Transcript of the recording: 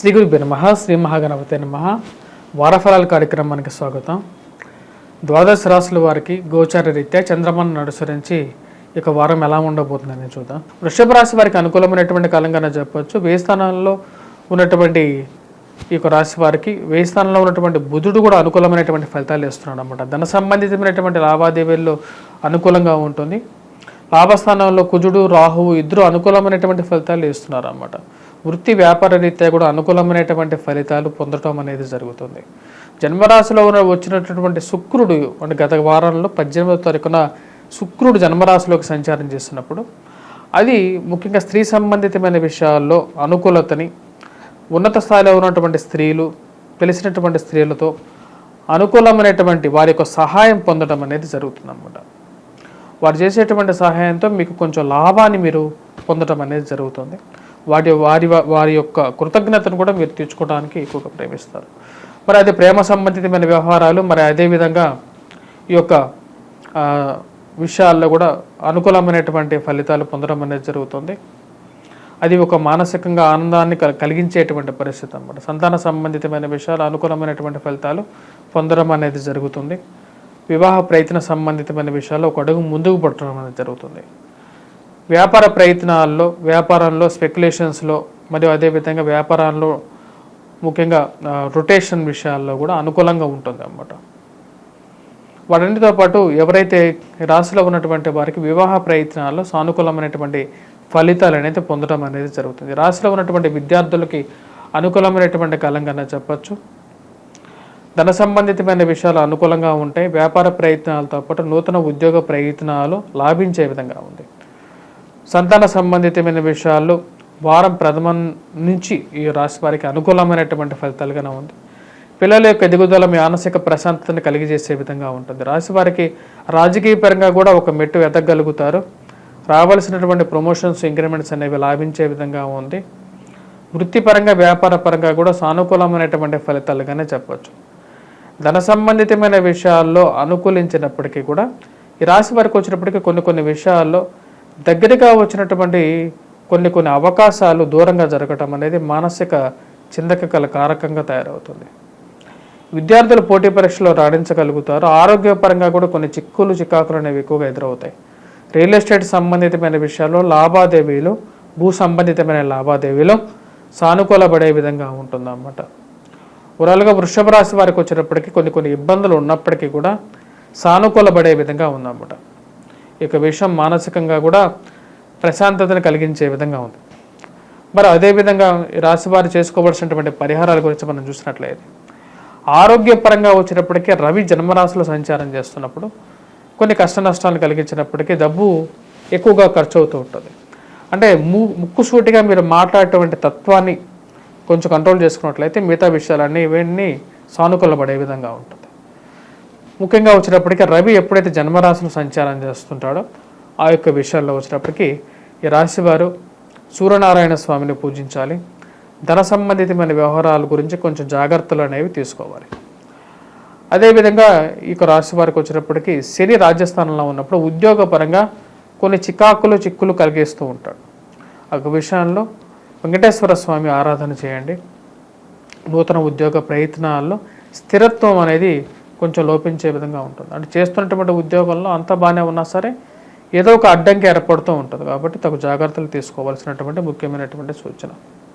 శ్రీ గురు నమ శ్రీ మహాగణపతి నమ. వారఫలాల కార్యక్రమానికి స్వాగతం. ద్వాదశ రాశుల వారికి గోచార రీత్యా చంద్రమాను అనుసరించి ఇక వారం ఎలా ఉండబోతుందని చూద్దాం. వృషభ రాశి వారికి అనుకూలమైనటువంటి కాలంగానే చెప్పవచ్చు వేయి స్థానాల్లో ఉన్నటువంటి ఈ యొక్క రాశి వారికి వేయి స్థానంలో ఉన్నటువంటి బుధుడు కూడా అనుకూలమైనటువంటి ఫలితాలు ఇస్తున్నాడు అనమాట ధన సంబంధితమైనటువంటి లావాదేవీల్లో అనుకూలంగా ఉంటుంది. లాభస్థానంలో కుజుడు రాహువు ఇద్దరు అనుకూలమైనటువంటి ఫలితాలు ఇస్తున్నారు అన్నమాట. వృత్తి వ్యాపార రీత్యా కూడా అనుకూలమైనటువంటి ఫలితాలు పొందటం అనేది జరుగుతుంది. జన్మరాశిలో ఉన్న వచ్చినటువంటి శుక్రుడు అంటే గత వారంలో పద్దెనిమిదవ తారీఖున శుక్రుడు జన్మరాశిలోకి సంచారం చేస్తున్నప్పుడు అది ముఖ్యంగా స్త్రీ సంబంధితమైన విషయాల్లో అనుకూలతని ఉన్నత స్థాయిలో ఉన్నటువంటి స్త్రీలు తెలిసినటువంటి స్త్రీలతో అనుకూలమైనటువంటి వారి యొక్క సహాయం పొందడం అనేది జరుగుతుంది వారు చేసేటువంటి సహాయంతో మీకు కొంచెం లాభాన్ని మీరు పొందడం అనేది జరుగుతుంది. వాటి వారి వారి యొక్క కృతజ్ఞతను కూడా మీరు తీర్చుకోవడానికి ఎక్కువగా ప్రేమిస్తారు. మరి అది ప్రేమ సంబంధితమైన వ్యవహారాలు మరి అదేవిధంగా ఈ యొక్క విషయాల్లో కూడా అనుకూలమైనటువంటి ఫలితాలు పొందడం అనేది జరుగుతుంది. అది ఒక మానసికంగా ఆనందాన్ని కలిగించేటువంటి పరిస్థితి అనమాట సంతాన సంబంధితమైన విషయాలు అనుకూలమైనటువంటి ఫలితాలు పొందడం అనేది జరుగుతుంది. వివాహ ప్రయత్న సంబంధితమైన విషయాల్లో ఒక అడుగు ముందుకు పట్టడం అనేది జరుగుతుంది. వ్యాపార ప్రయత్నాల్లో వ్యాపారంలో స్పెక్యులేషన్స్లో మరియు అదేవిధంగా వ్యాపారాల్లో ముఖ్యంగా రొటేషన్ విషయాల్లో కూడా అనుకూలంగా ఉంటుంది అన్నమాట. వాటన్నిటితో పాటు ఎవరైతే రాశిలో ఉన్నటువంటి వారికి వివాహ ప్రయత్నాల్లో సానుకూలమైనటువంటి ఫలితాలు అనేది పొందడం అనేది జరుగుతుంది. రాశిలో ఉన్నటువంటి విద్యార్థులకి అనుకూలమైనటువంటి కాలంగానే చెప్పచ్చు. ధన సంబంధితమైన విషయాలు అనుకూలంగా ఉంటాయి. వ్యాపార ప్రయత్నాలతో పాటు నూతన ఉద్యోగ ప్రయత్నాలు లాభించే విధంగా ఉంది. సంతాన సంబంధితమైన విషయాల్లో వారం ప్రథమం నుంచి ఈ రాశి వారికి అనుకూలమైనటువంటి ఫలితాలుగానే ఉంది. పిల్లల యొక్క ఎదుగుదల మానసిక ప్రశాంతతను కలిగజేసే విధంగా ఉంటుంది. రాశి వారికి రాజకీయ పరంగా కూడా ఒక మెట్టు ఎదగలుగుతారు. రావాల్సినటువంటి ప్రమోషన్స్ ఇంక్రిమెంట్స్ అనేవి లాభించే విధంగా ఉంది. వృత్తిపరంగా వ్యాపార పరంగా కూడా సానుకూలమైనటువంటి ఫలితాలుగానే చెప్పవచ్చు ధన సంబంధితమైన విషయాల్లో అనుకూలించినప్పటికీ కూడా ఈ రాశి వారికి వచ్చినప్పటికీ కొన్ని కొన్ని విషయాల్లో దగ్గరగా వచ్చినటువంటి కొన్ని కొన్ని అవకాశాలు దూరంగా జరగటం అనేది మానసిక చిందక కల కారకంగా తయారవుతుంది. విద్యార్థులు పోటీ పరీక్షలో రాణించగలుగుతారు. ఆరోగ్యపరంగా కూడా కొన్ని చిక్కులు చికాకులు అనేవి ఎక్కువగా ఎదురవుతాయి. రియల్ ఎస్టేట్ సంబంధితమైన విషయాల్లో లావాదేవీలు భూ సంబంధితమైన లావాదేవీలు సానుకూలపడే విధంగా ఉంటుందన్నమాట. ఓవరాల్గా వృషభ రాశి వారికి వచ్చినప్పటికీ కొన్ని కొన్ని ఇబ్బందులు ఉన్నప్పటికీ కూడా సానుకూలపడే విధంగా ఉందన్నమాట. యొక్క విషయం మానసికంగా కూడా ప్రశాంతతను కలిగించే విధంగా ఉంది. మరి అదేవిధంగా ఈ రాశి వారు చేసుకోవాల్సినటువంటి పరిహారాల గురించి మనం చూసినట్లయితే ఆరోగ్యపరంగా వచ్చినప్పటికీ రవి జన్మరాశిలో సంచారం చేస్తున్నప్పుడు కొన్ని కష్ట నష్టాలు కలిగించినప్పటికీ డబ్బు ఎక్కువగా ఖర్చు అవుతూ ఉంటుంది. అంటే ము ముక్కుసూటిగా మీరు మాట్లాడేటువంటి తత్వాన్ని కొంచెం కంట్రోల్ చేసుకున్నట్లయితే మిగతా విషయాలన్నీ ఇవన్నీ సానుకూలపడే విధంగా ఉంటుంది. ముఖ్యంగా వచ్చినప్పటికీ రవి ఎప్పుడైతే జన్మరాశులు సంచారం చేస్తుంటాడో ఆ యొక్క విషయాల్లో వచ్చినప్పటికీ ఈ రాశి వారు సూర్యనారాయణ స్వామిని పూజించాలి. ధన సంబంధితమైన వ్యవహారాల గురించి కొంచెం జాగ్రత్తలు అనేవి తీసుకోవాలి. అదేవిధంగా ఈ యొక్క రాశి వారికి వచ్చినప్పటికీ శని రాజస్థానంలో ఉన్నప్పుడు ఉద్యోగపరంగా కొన్ని చికాకులు చిక్కులు కలిగిస్తూ ఉంటాడు. ఆ యొక్క విషయంలో వెంకటేశ్వర స్వామి ఆరాధన చేయండి. నూతన ఉద్యోగ ప్రయత్నాల్లో స్థిరత్వం అనేది కొంచెం లోపించే విధంగా ఉంటుంది. అంటే చేస్తున్నటువంటి ఉద్యోగంలో అంత బాగానే ఉన్నా సరే ఏదో ఒక అడ్డంకి ఏర్పడుతూ ఉంటుంది కాబట్టి తగు జాగ్రత్తలు తీసుకోవాల్సినటువంటి ముఖ్యమైనటువంటి సూచన.